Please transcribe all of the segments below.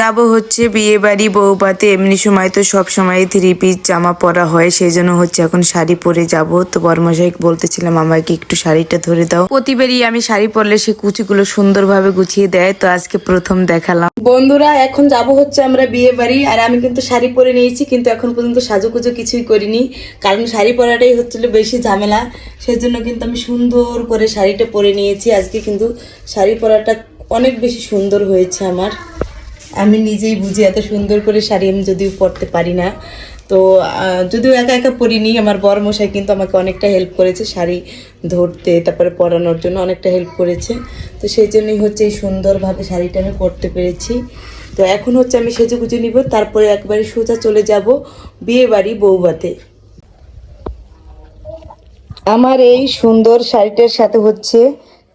যাব হচ্ছে বিয়ে বাড়ি, বউপাতে, এমনি সময় তো সব সময় থ্রি পিস জামা পরা হয় সেই জন্য হচ্ছে এখন শাড়ি পরে যাব। তো বরমশাই বলতেছিলাম, আমাকে একটু শাড়িটা ধরে দাও। প্রতিবারই আমি শাড়ি পরলে সে কুচিগুলো সুন্দরভাবে গুছিয়ে দেয়, তো আজকে প্রথম দেখালাম। বন্ধুরা, এখন যাব হচ্ছে আমরা বিয়ে বাড়ি, আর আমি কিন্তু শাড়ি পরে নিয়েছি, কিন্তু এখন পর্যন্ত সাজুকুজু কিছুই করিনি, কারণ শাড়ি পরাটাই হচ্ছিল বেশি ঝামেলা। সেই জন্য কিন্তু আমি সুন্দর করে শাড়িটা পরে নিয়েছি, আজকে কিন্তু শাড়ি পরাটা অনেক বেশি সুন্দর হয়েছে আমার। আমি নিজেই বুঝি এত সুন্দর করে শাড়ি আমি যদিও পরতে পারি না। তো যদিও একা একা পরিনি, আমার বড় মশাই কিন্তু আমাকে অনেকটা হেল্প করেছে শাড়ি ধরতে, তারপরে পরানোর জন্য অনেকটা হেল্প করেছে। তো সেই জন্যই হচ্ছে এই সুন্দরভাবে শাড়িটা আমি পরতে পেরেছি। তো এখন হচ্ছে আমি সেজে গুজে নিব, তারপরে একবারে সোজা চলে যাব বিয়ে বাড়ি বৌবাতে। আমার এই সুন্দর শাড়িটার সাথে হচ্ছে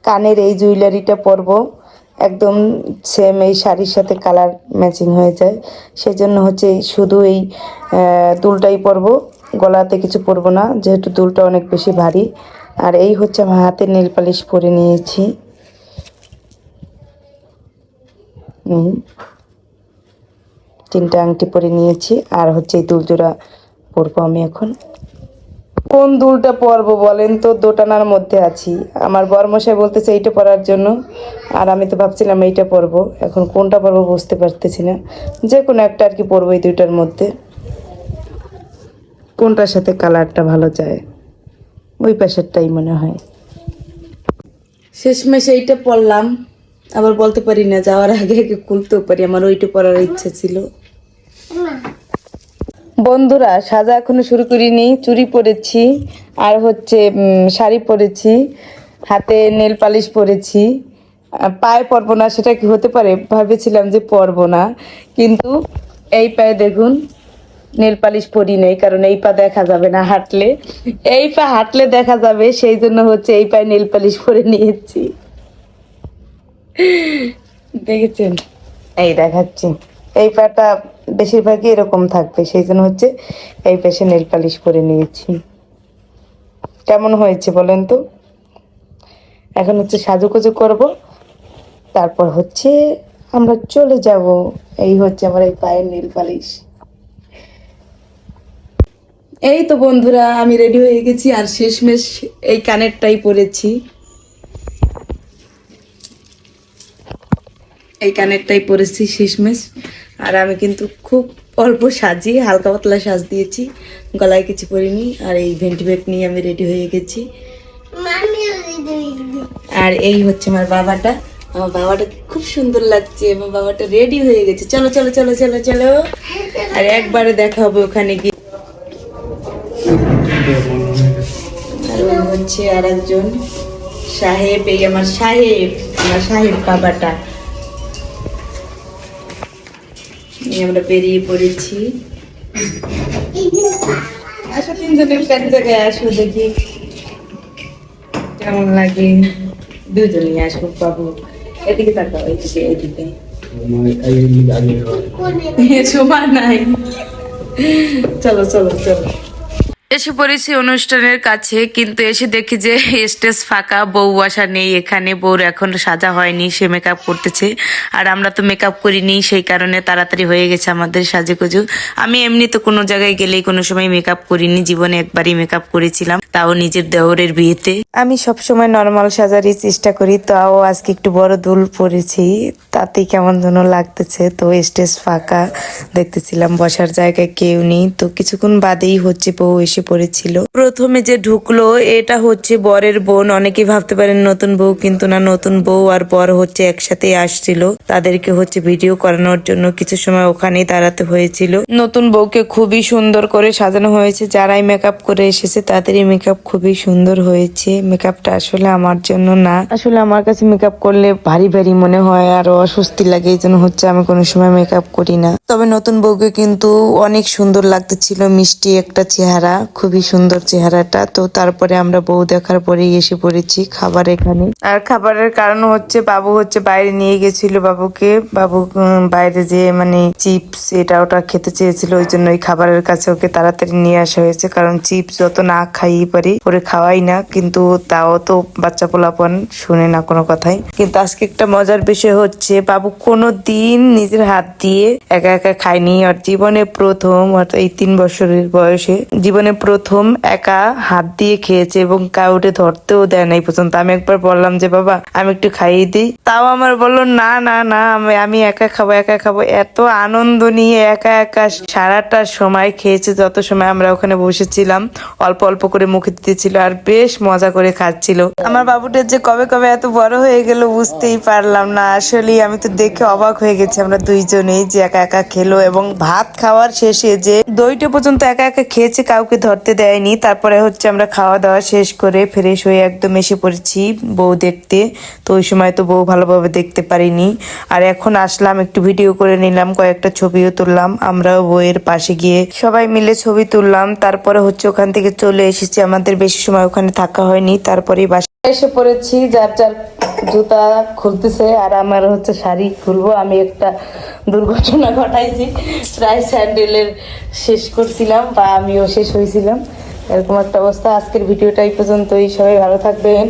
কানের এই জুয়েলারিটা পরব। একদম সেম এই শাড়ির সাথে কালার ম্যাচিং হয়ে যায়। সেজন্য হচ্ছে শুধু এই দুলটাই পরব, গলাতে কিছু পরবো না, যেহেতু দুলটা অনেক বেশি ভারী। আর এই হচ্ছে আমার হাতে নীল পালিশ পরে নিয়েছি। তিনটা আংটি পরে নিয়েছি, আর হচ্ছে এই দুলজোড়া পরবো আমি এখন। কোন দুলটা পরবো বলেন তো? দোটানার মধ্যে আছি। আমার বরমশাই বলতেছে এইটা পরার জন্য। আর আমি তো ভাবছিলাম এইটা পরবো। এখন কোনটা পরবো বুঝতে পারতেছি না। যে কোনো একটা আর কি পরবো এই দুইটার মধ্যে। কোনটার সাথে কালারটা ভালো যায়? ওই পাশেরটাই মনে হয়। শেষমেশ এইটা পরলাম। আবার বলতে পারি না, যাওয়ার আগে আগে খুলতেও পারি। আমার ওইটা পরার ইচ্ছা ছিল। বন্ধুরা, সাজা এখনও শুরু করিনি চুরি পরেছি, আর হচ্ছে শাড়ি পরেছি, হাতে নেল পালিশ পরেছি। পায়ে পরবো না, সেটা কি হতে পারে? ভেবেছিলাম যে পরবো না, কিন্তু এই পায়ে দেখুন, নেল পালিশ পরি নেই, কারণ এই পা দেখা যাবে না হাঁটলে। এই পা হাঁটলে দেখা যাবে, সেই জন্য হচ্ছে এই পায়ে নেল পালিশ পরে নিয়েছি। দেখেছেন? এই দেখাচ্ছি। এই পাটা বেশিরভাগই এরকম থাকবে, সেই জন্য হচ্ছে এই পাশে নেল পালিশ করে নিয়েছি। কেমন হয়েছে বলেন তো? এখন হচ্ছে সাজুকুজু করব, তারপর হচ্ছে আমরা চলে যাব। এই হচ্ছে আমার এই পায়ের নীল পালিশ। এই তো বন্ধুরা, আমি রেডি হয়ে গেছি আর শেষমেশ এই কানেরটাই পরেছি। এই কানেরটাই পরেছি শেষমেশ। আর আমি কিন্তু খুব অল্প সাজি হালকা পাতলা সাজ দিয়েছি। গলায় কিছু পরিনি আর এই ভেন্টি ব্যাগ নিয়ে আমি রেডি হয়ে গেছি। আর এই হচ্ছে আমার বাবাটা। আমার বাবাটাকে খুব সুন্দর লাগছে আমার বাবাটা রেডি হয়ে গেছে। চলো চলো চলো চলো চলো। আর একবারে দেখা হবে ওখানে গিয়ে। আর ওই হচ্ছে আর একজন সাহেব এই আমার সাহেব আমার সাহেব বাবাটা। আমরা বেরিয়ে পড়েছি। আসো তিনজনে প্যান জায়গায় আসো দেখি। কেমন লাগে? দুজনই আসো বাবু। এদিকে তাকাও এদিকে এদিকে। নাই। চলো চলো চলো। এসে পড়েছি অনুষ্ঠানের কাছে, কিন্তু এসে দেখি যে স্টেজ ফাঁকা, বউ আসা নেই, এখানে বউর এখন সাজা হয়নি, সে মেকআপ করতেছে। আর আমরা তো মেকআপ করিনি, সেই কারণে তাড়াতাড়ি হয়ে গেছে আমাদের সাজুগুজু। আমি এমনি তো কোনো জায়গায় গেলেই কোনো সময় মেকআপ করিনি, জীবনে একবারই মেকআপ করেছিলাম, তাও নিজের দেওরের বিয়েতে। আমি সব সময় নর্মাল সাজারই চেষ্টা করি, তাও আজকে একটু বড় দুল পরেছি, তাতেই কেমন যেন লাগতেছে। তো স্টেজ ফাঁকা, দেখতেছিলাম বসার জায়গায় কেউ নেই, তো কিছুক্ষণ বাদেই হচ্ছে বউ এসে পড়েছিল। প্রথমে যে ঢুকলো, এটা হচ্ছে বরের বোন। অনেকেই ভাবতে পারেন, নতুন বউ কিন্তু না, নতুন বউ আর বর হচ্ছে একসাথে আসছিল। তাদেরকে হচ্ছে ভিডিও করানোর জন্য কিছু সময় ওখানেই দাঁড়াতে হয়েছিল। নতুন বউকে খুবই সুন্দর করে সাজানো হয়েছে। যারাই মেকআপ করে এসেছে, তাদেরই মেকআপ খুবই সুন্দর হয়েছে। মেকআপটা আসলে আমার জন্য না। আসলে আমার কাছে মেকআপ করলে ভারী ভারী মনে হয়, আর অস্বস্তি লাগে। এই জন্য হচ্ছে আমি কোনো সময় মেকআপ করি না। তবে নতুন বউকে কিন্তু অনেক সুন্দর লাগতেছিল। মিষ্টি একটা চেহারা। খুবই সুন্দর চেহারাটা। তো তারপরে আমরা বউ দেখার পরেই এসে পড়েছি খাবার এখানে। আর খাবারের কারণ হচ্ছে বাবু হচ্ছে বাইরে নিয়ে গেছিল বাবুকে। বাবু বাইরে যে মানে চিপস এটা ওটা খেতে চেয়েছিল, ওই জন্য ওই খাবারের কাছে ওকে তাড়াতাড়ি নিয়ে আসা হয়েছে। কারণ চিপস যত না খাইয়ে পারি, ওরে খাওয়াই না। কিন্তু তাও তো বাচ্চা পোলাপন শুনে না কোনো কথাই। কিন্তু আজকে একটা মজার বিষয় হচ্ছে, বাবু কোনো দিন নিজের হাত দিয়ে একা একা খায়নি। আর জীবনে প্রথম, অর্থাৎ এই তিন বছরের বয়সে জীবনে প্রথম একা হাত দিয়ে খেয়েছে এবং কাউকে ধরতেও দেয় না এই পর্যন্ত। আমি একবার বললাম যে, বাবা, আমি একটু খাইয়ে দিই। তাও আমার বলল, না না না, আমি আমি একা খাব একা খাব। এত আনন্দ নিয়ে একা একা সারাটা সময় খেয়েছে, যত সময় আমরা ওখানে বসেছিলাম, অল্প অল্প করে মুখে দিতেছিল আর বেশ মজা করে খাচ্ছিল। আমার বাবুটার যে কবে কবে এত বড় হয়ে গেল বুঝতেই পারলাম না। আসলে আমি তো দেখে অবাক হয়ে গেছি আমরা দুইজনেই যে একা একা খেলো এবং ভাত খাওয়ার শেষে যে দইটা পর্যন্ত একা একা খেয়েছে কাউকে ধরতে দেয়নি। তারপরে হচ্ছে আমরা খাওয়া দাওয়া শেষ করে ফ্রেশ হয়ে একদম এসে পড়েছি বউ দেখতে। তো ওই সময় তো বউ ভালোভাবে দেখতে পারিনি। আর এখন আসলাম, একটু ভিডিও করে নিলাম, কয়েকটা ছবিও তুললাম। আমরাও বইয়ের পাশে গিয়ে সবাই মিলে ছবি তুললাম। তারপরে হচ্ছে ওখান থেকে চলে এসেছি। আমাদের বেশি সময় ওখানে থাকা হয়নি। তারপরে এসে পড়েছি। যার যার জুতা খুলতেছে। আর আমার হচ্ছে শাড়ি খুলবো। আমি একটা দুর্ঘটনা ঘটাইছি। প্রায় স্যান্ডেলের শেষ করছিলাম বা আমিও শেষ হয়েছিলাম এরকম একটা অবস্থা। আজকের ভিডিওটা এই সবাই ভালো থাকবেন।